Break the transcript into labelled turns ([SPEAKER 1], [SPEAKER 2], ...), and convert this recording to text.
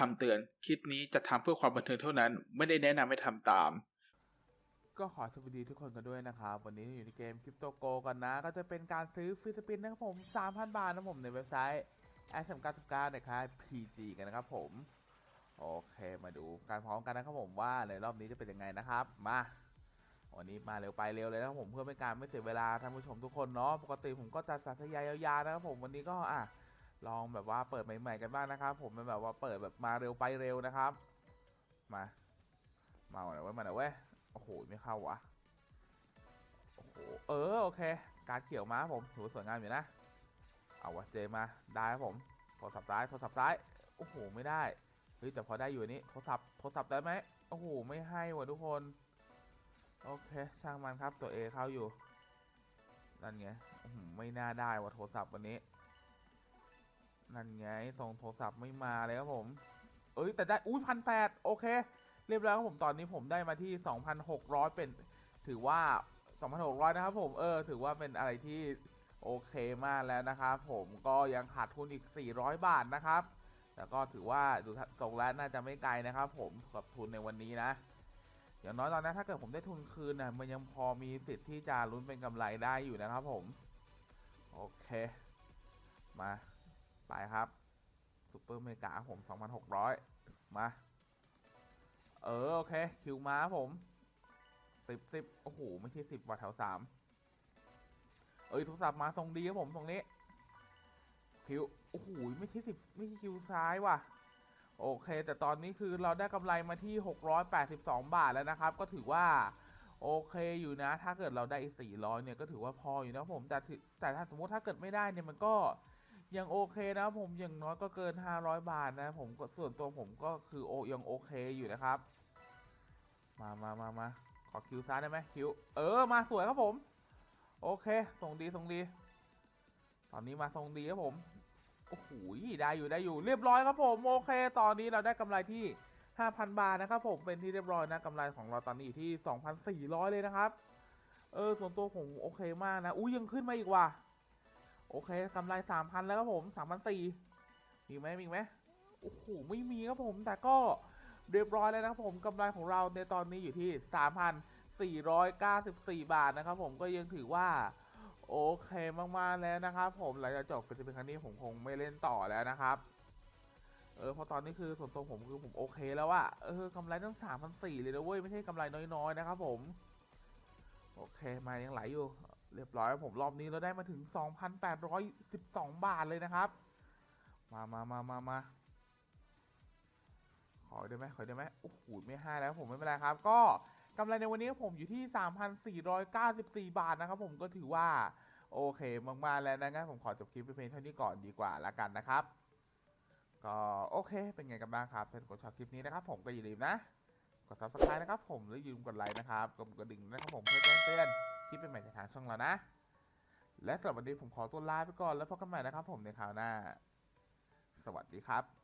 [SPEAKER 1] คำเตือน คลิปนี้จะทำเพื่อความบันเทิงเท่านั้น ไม่ได้แนะนำให้ทำตาม
[SPEAKER 2] ก็ขอสวัสดีทุกคนกันด้วยนะครับ วันนี้อยู่ในเกมคริปโตโกกันนะ ก็จะเป็นการซื้อฟรีสปินนะครับผม 3,000 บาทนะผมในเว็บไซต์ s m 9 9นะครับ PG กันนะครับผม โอเคมาดูการพร้อมกันนะครับผมว่าในรอบนี้จะเป็นยังไงนะครับ มาวันนี้มาเร็วไปเร็วเลยนะครับผมเพื่อเป็นการไม่เสียเวลาท่านผู้ชมทุกคนเนาะปกติผมก็จะสัตยายาวๆนะครับผมวันนี้ก็อะ ลองแบบว่าเปิดใหม่ ๆ กันบ้างนะครับ ผมเป็นแบบว่าเปิดแบบมาเร็วไปเร็วนะครับ มามาหน่อยเว้ยมาหน่อยเว้ยโอ้โหไม่เข้าวะโอ้โหเออโอเค การเขียวมาผมถือสวยงามอยู่นะเอาวะเจมาได้ครับผมโทรศัพท์ซ้ายโทรศัพท์ซ้ายโอ้โหไม่ได้เฮ้ยแต่พอได้อยู่นี้โทรศัพท์โทรศัพท์ได้ไหมโอ้โหไม่ให้ว่ะทุกคนโอเคช่างมันครับตัวเอเข้าอยู่นั่นไงอื้อหือไม่น่าได้ว่ะโทรศัพท์วันนี้ นั่นไงส่งโทรศัพท์ไม่มาเลยครับผม เอ้ยแต่ได้อุ้ยพันแปดโอเค เรียบร้อยครับผมตอนนี้ผมได้มาที่ 2,600 เป็น ถือว่า 2,600 นะครับผมเออ ถือว่าเป็นอะไรที่โอเคมากแล้วนะครับผมก็ยังขาดทุนอีก 400 บาทนะครับแต่ก็ถือว่าดูตรงแล้วน่าจะไม่ไกลนะครับ ผมกับทุนในวันนี้นะอย่างน้อยตอนนี้ถ้าเกิดผมได้ทุนคืนนะมันยังพอมีสิทธิ์ที่จะลุ้นเป็นกำไรได้อยู่นะครับผม โอเค มา ไปครับซูเปอร์เมกาผม 2,600 มา เออ โอเค คิวมาผมสิบสิบโอ้โห ไม่ใช่สิบว่ะแถวสามเอ้ยโทรศัพท์มาทรงดีครับผม ตรงนี้ คิว โอ้โห ไม่ใช่สิบไม่ใช่คิวซ้ายว่ะ โอเค แต่ตอนนี้คือเราได้กำไรมาที่ 682 บาทแล้วนะครับ ก็ถือว่า โอเคอยู่นะ ถ้าเกิดเราได้อีก400 เนี่ย ก็ถือว่าพออยู่นะผม แต่แต่ถ้าสมมติถ้าเกิดไม่ได้เนี่ยมันก็ ยังโอเคนะผมอย่างน้อยก็เกิน 500 บาทนะ ผมก็ส่วนตัวผมก็คือโอยังโอเคอยู่นะครับ มามามามาขอคิวซ้ายได้ไหมคิว เออมาสวยครับผม โอเคส่งดีส่งดี ตอนนี้มาส่งดีครับผมโอ้โหได้อยู่ได้อยู่เรียบร้อยครับผมโอเค ตอนนี้เราได้กำไรที่ 5,000 บาทนะครับผมเป็นที่เรียบร้อยนะกำไรของเราตอนนี้อยู่ที่ 2,400 เลยนะครับ เออส่วนตัวผมโอเคมากนะ อุ้ยยังขึ้นมาอีกว่ะ โอเคกำไร3,000แล้วครับผม3,400มีไหมมีไหมโอ้โหไม่มีครับผมแต่ก็เรียบร้อยแล้วนะครับผมกำไรของเราในตอนนี้อยู่ที่3,494บสี่บาทนะครับผมก็ยังถือว่าโอเคมากๆแล้วนะครับผมหลังจากจบเป็นครั้งนี้ผมคงไม่เล่นต่อแล้วนะครับเออเพราะตอนนี้คือส่วนตัวผมคือผมโอเคแล้วอะเออกำไรตั้งสามพันสี่เลยนะเว้ยไม่ใช่กำไรน้อยๆนะครับผม โอเคมายังไหลอยู่ เรียบร้อยครับผมรอบนี้เราได้มาถึง 2,812 บาทเลยนะครับ มามามามามาขอได้ไหมขอได้ไหมโอ้โหไม่ให้แล้วผมไม่เป็นไรครับ ก็กำไรในวันนี้ผมอยู่ที่ 3,494 บาทนะครับ ผมก็ถือว่า โอเคมากๆแล้วนะงั้นผมขอจบคลิปไปเพียงเท่านี้ก่อนดีกว่าละกันนะครับ ก็โอเค เป็นไงกันบ้างครับถ้ากดชอบคลิปนี้นะครับ ผมก็อย่าลืมนะ กด subscribe นะครับ ผมแล้วอย่าลืมกดไลค์นะครับกดกระดิ่งนะครับผมเพื่อแจ้งเตือน คลิปใหม่ๆจากทางช่องเรานะ และสำหรับวันนี้ผมขอตัวลาไปก่อนแล้วพบกันใหม่นะครับผมในคราวหน้า สวัสดีครับ